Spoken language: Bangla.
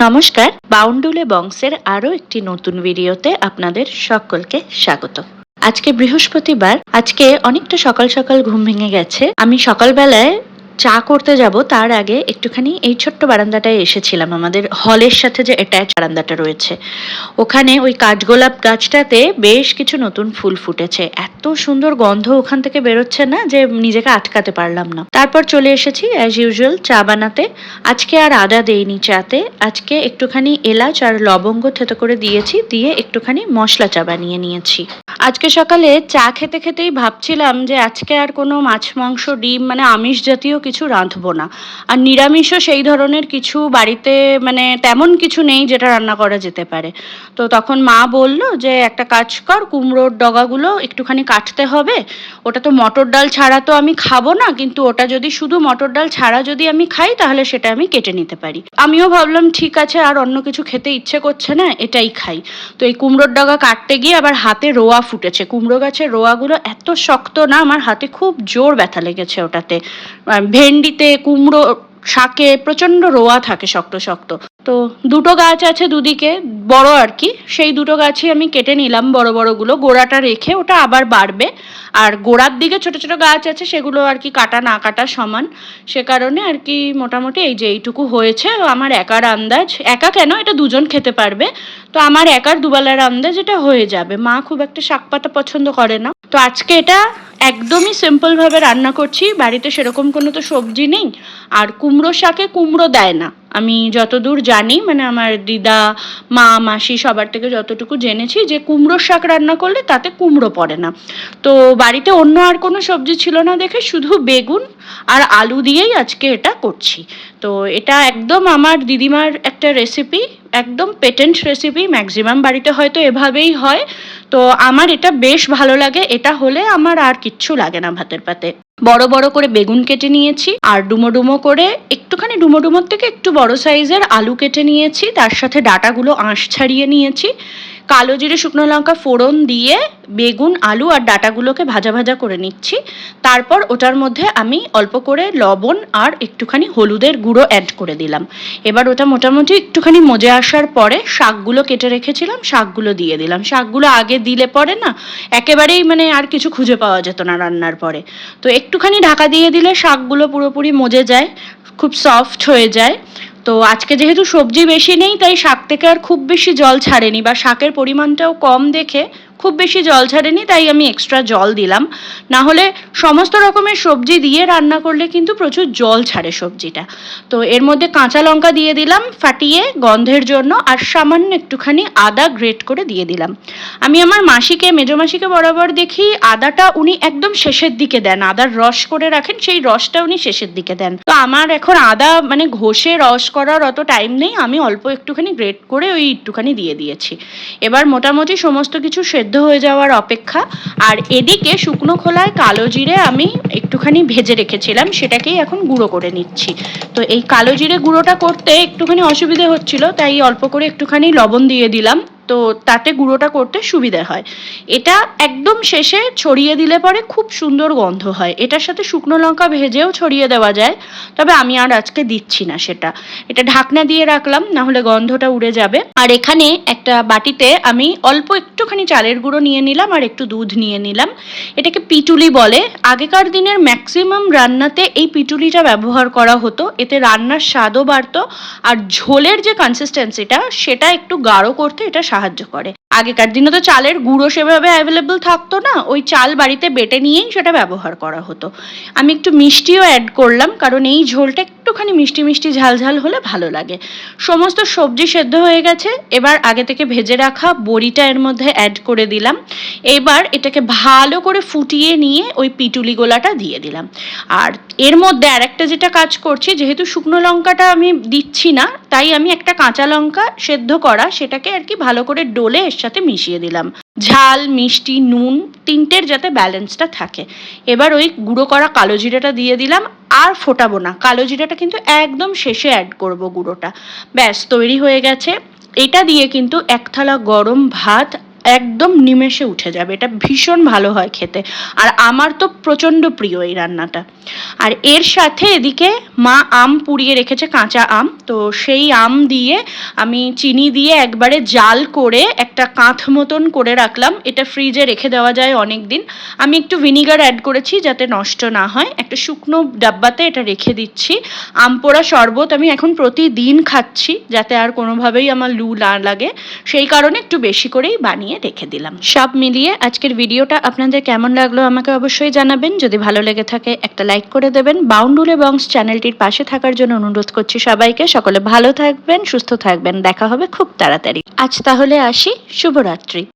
নমস্কার, বাউন্ডুলে বংশের আরও একটি নতুন ভিডিওতে আপনাদের সকলকে স্বাগত। আজকে বৃহস্পতিবার, আজকে অনেকটা সকাল সকাল ঘুম ভেঙে গেছে। আমি সকালবেলায় চা করতে যাব, তার আগে একটুখানি এই ছোট্ট বারান্দাটায় এসেছিলাম। আমাদের হলের সাথে যে অ্যাটাচ বারান্দাটা রয়েছে, ওখানে ওই কাঠগোলাপ গাছটাতে বেশ কিছু নতুন ফুল ফুটেছে। এত সুন্দর গন্ধ ওখান থেকে বেরোচ্ছে না যে নিজেকে আটকাতে পারলাম না। তারপর চলে এসেছি অ্যাজ ইউজুয়াল চা বানাতে। আজকে আর আদা দেইনি চাতে। আজকে একটুখানি এলাচ আর লবঙ্গ থেতো করে দিয়েছি, দিয়ে একটুখানি মশলা চা বানিয়ে নিয়েছি। আজকে সকালে চা খেতে খেতেই ভাবছিলাম যে আজকে আর কোনো মাছ, মাংস, ডিম মানে আমিষ জাতীয় রাঁধবো না। আর নিরামিষও সেই ধরনের কিছু বাড়িতে মানে তেমন কিছু নেই যেটা রান্না করা যেতে পারে। তো তখন মা বলল যে, একটা কাজ কর, কুমড়োর ডগাগুলো একটুখানি কাটতে হবে। ওটা তো মটর ডাল ছাড়া তো আমি খাব না, কিন্তু ওটা যদি শুধু মটর ডাল ছাড়া যদি আমি খাই, তাহলে সেটা আমি কেটে নিতে পারি। আমিও ভাবলাম, ঠিক আছে, আর অন্য কিছু খেতে ইচ্ছে করছে না, এটাই খাই। তো এই কুমড়োর ডগা কাটতে গিয়ে আবার হাতে রোয়া ফুটেছে। কুমড়ো গাছের রোয়াগুলো এত শক্ত না, আমার হাতে খুব জোর ব্যথা লেগেছে ওটাতে। ভেন্ডিতে কুমড়ো শাকে প্রচণ্ড রোয়া থাকে শক্ত শক্ত। তো দুটো গাছ আছে দুদিকে, বড় আর কি। সেই দুটো গাছই আমি কেটে নিলাম বড় বড়গুলো। গোড়াটা রেখে ওটা আবার বাড়বে। আর গোড়ার দিকে ছোট ছোট গাছ আছে, সেগুলো আর কি কাটা না কাটা সমান। সে কারণে আর কি মোটামুটি এই যে এইটুকু হয়েছে। আমার একার আন্দাজ, একা কেন? এটা দুজন খেতে পারবে। তো আমার একার দুবেলার আন্দাজ এটা হয়ে যাবে। মা খুব একটা শাক পাতা পছন্দ করে না। তো আজকে এটা একদমই সিম্পলভাবে রান্না করছি। বাড়িতে সেরকম কোনো তো সবজি নেই। আর কুমড়ো শাকে কুমড়ো দেয় না। আমি যতদূর জানি মানে আমার দিদা, মা, মাসি সবার থেকে যতটুকু জেনেছি যে কুমড়ো শাক রান্না করলে তাতে কুমড়ো পড়ে না। তো বাড়িতে অন্য আর কোনো সবজি ছিল না দেখে শুধু বেগুন আর আলু দিয়েই আজকে এটা করছি। তো এটা একদম আমার দিদিমার একটা রেসিপি একদম পেটেন্ট রেসিপি ম্যাক্সিমাম বাড়িতে হয়তো এভাবেই হয়। তো আমার এটা বেশ ভালো লাগে। এটা হলে আমার আর কিচ্ছু লাগে না ভাতের পাতে। বড় বড় করে বেগুন কেটে নিয়েছি, আর ডুমো ডুমো করে একটুখানি ডুমো ডুমোর থেকে একটু বড় সাইজের আলু কেটে নিয়েছি। তার সাথে ডাটাগুলো আঁশ ছাড়িয়ে নিয়েছি। কালো জিরে শুকনো লঙ্কা ফোড়ন দিয়ে বেগুন, আলু আর ডাটাগুলোকে ভাজা ভাজা করে নিচ্ছি। তারপর ওটার মধ্যে আমি অল্প করে লবণ আর একটুখানি হলুদের গুঁড়ো অ্যাড করে দিলাম। এবার ওটা মোটামুটি একটুখানি মজে আসার পরে শাকগুলো কেটে রেখেছিলাম, শাকগুলো দিয়ে দিলাম। শাকগুলো আগে দিলে পরে না, একেবারেই মানে আর কিছু খুঁজে পাওয়া যেত না রান্নার পরে। তো একটুখানি ঢাকা দিয়ে দিলে শাকগুলো পুরোপুরি মজে যায়, খুব সফট হয়ে যায়। তো আজকে যেহেতু সবজি বেশি নেই, তাই শাক থেকে আর খুব বেশি জল ছাড়েনি বা শাকের পরিমাণটাও কম দেখে খুব বেশি জল ছাড়েনি, তাই আমি এক্সট্রা জল দিলাম। না হলে সমস্ত রকমের সবজি দিয়ে রান্না করলে কিন্তু প্রচুর জল ছাড়ে সবজিটা। তো এর মধ্যে কাঁচা লঙ্কা দিয়ে দিলাম ফাটিয়ে গন্ধের জন্য, আর সামান্য একটুখানি আদা গ্রেট করে দিয়ে দিলাম। আমি আমার মাসিকে, মেজো মাসিকে বরাবর দেখি আদাটা উনি একদম শেষের দিকে দেন, আদার রস করে রাখেন, সেই রসটা উনি শেষের দিকে দেন। তো আমার এখন আদা মানে ঘষে রস করার অত টাইম নেই, আমি অল্প একটুখানি গ্রেট করে ওই একটুখানি দিয়ে দিয়েছি। এবার মোটামুটি সমস্ত কিছু সেদ্ধ হয়ে যাওয়ার অপেক্ষা। আর এদিকে শুকনো খোলায় কালো জিরে আমি একটুখানি ভেজে রেখেছিলাম, সেটাকেই এখন গুঁড়ো করে নিচ্ছি। তো এই কালো জিরে গুঁড়োটা করতে একটুখানি অসুবিধে হচ্ছিল, তাই অল্প করে একটুখানি লবণ দিয়ে দিলাম। তো তাতে গুঁড়োটা করতে সুবিধা হয়। এটা একদম শেষে ছড়িয়ে দিলে পরে খুব সুন্দর গন্ধ হয়। এটার সাথে শুকনো লঙ্কা ভেজেও ছড়িয়ে দেওয়া যায়, তবে আমি আর আজকে দিচ্ছি না সেটা। এটা ঢাকনা দিয়ে রাখলাম, না হলে গন্ধটা উড়ে যাবে। আর এখানে একটা বাটিতে আমি অল্প একটুখানি চালের গুঁড়ো নিয়ে নিলাম আর একটু দুধ নিয়ে নিলাম। এটাকে পিটুলি বলে। আগেকার দিনের ম্যাক্সিমাম রান্নাতে এই পিটুলিটা ব্যবহার করা হতো। এতে রান্নার স্বাদও বাড়তো আর ঝোলের যে কনসিস্টেন্সিটা সেটা একটু গাঢ় করতে এটা সাহায্য করে। আগেকার দিনে তো চালের গুঁড়ো সেভাবে অ্যাভেলেবেল থাকতো না, ওই চাল বাড়িতে বেটে নিয়েই সেটা ব্যবহার করা হতো। আমি একটু মিষ্টিও অ্যাড করলাম, কারণ এই ঝোলটা একটুখানি মিষ্টি মিষ্টি ঝাল ঝাল হলে ভালো লাগে। সমস্ত সবজি সেদ্ধ হয়ে গেছে, এবার আগে থেকে ভেজে রাখা বড়িটা এর মধ্যে অ্যাড করে দিলাম। এবার এটাকে ভালো করে ফুটিয়ে নিয়ে ওই পিটুলি গোলাটা দিয়ে দিলাম। আর এর মধ্যে আর একটা যেটা কাজ করছি, যেহেতু শুকনো লঙ্কাটা আমি দিচ্ছি না, তাই আমি একটা কাঁচা লঙ্কা সেদ্ধ করা সেটাকে আর কি ভালো করে ডোলে এর সাথে মিশিয়ে দিলাম। ঝাল, মিষ্টি, নুন তিনটের যাতে ব্যালেন্সটা থাকে। এবার ওই গুঁড়ো করা কালো জিরাটা দিয়ে দিলাম, আর ফোটাবো না। কালো জিরাটা কিন্তু একদম শেষে অ্যাড করব গুঁড়োটা। ব্যাস, তৈরি হয়ে গেছে। এটা দিয়ে কিন্তু এক থালা গরম ভাত একদম নিমেষে উঠে যাবে। এটা ভীষণ ভালো হয় খেতে। আর আমার তো প্রচণ্ড প্রিয় এই রান্নাটা। আর এর সাথে এদিকে মা আম পুড়িয়ে রেখেছে, কাঁচা আম। তো সেই আম দিয়ে আমি চিনি দিয়ে একবারে জাল করে একটা কাঁথ মতন করে রাখলাম। এটা ফ্রিজে রেখে দেওয়া যায় অনেক দিন আমি একটু ভিনিগার অ্যাড করেছি যাতে নষ্ট না হয়। একটা শুকনো ডাব্বাতে এটা রেখে দিচ্ছি। আম পোড়া শরবত আমি এখন প্রতিদিন খাচ্ছি যাতে আর কোনোভাবেই আমার লু না লাগে। সেই কারণে একটু বেশি করেই বানিয়ে রেখে দিলাম। সব মিলিয়ে আজকের ভিডিওটা আপনাদের কেমন লাগল আমাকে অবশ্যই জানাবেন। যদি ভালো লেগে থাকে একটা লাইক করে দেবেন। বাউন্ডুলে বংশ চ্যানেলটির পাশে থাকার জন্য অনুরোধ করছি সবাইকে। সকলে ভালো থাকবেন, সুস্থ থাকবেন। দেখা হবে খুব তাড়াতাড়ি। আজ তাহলে আসি। শুভরাত্রি।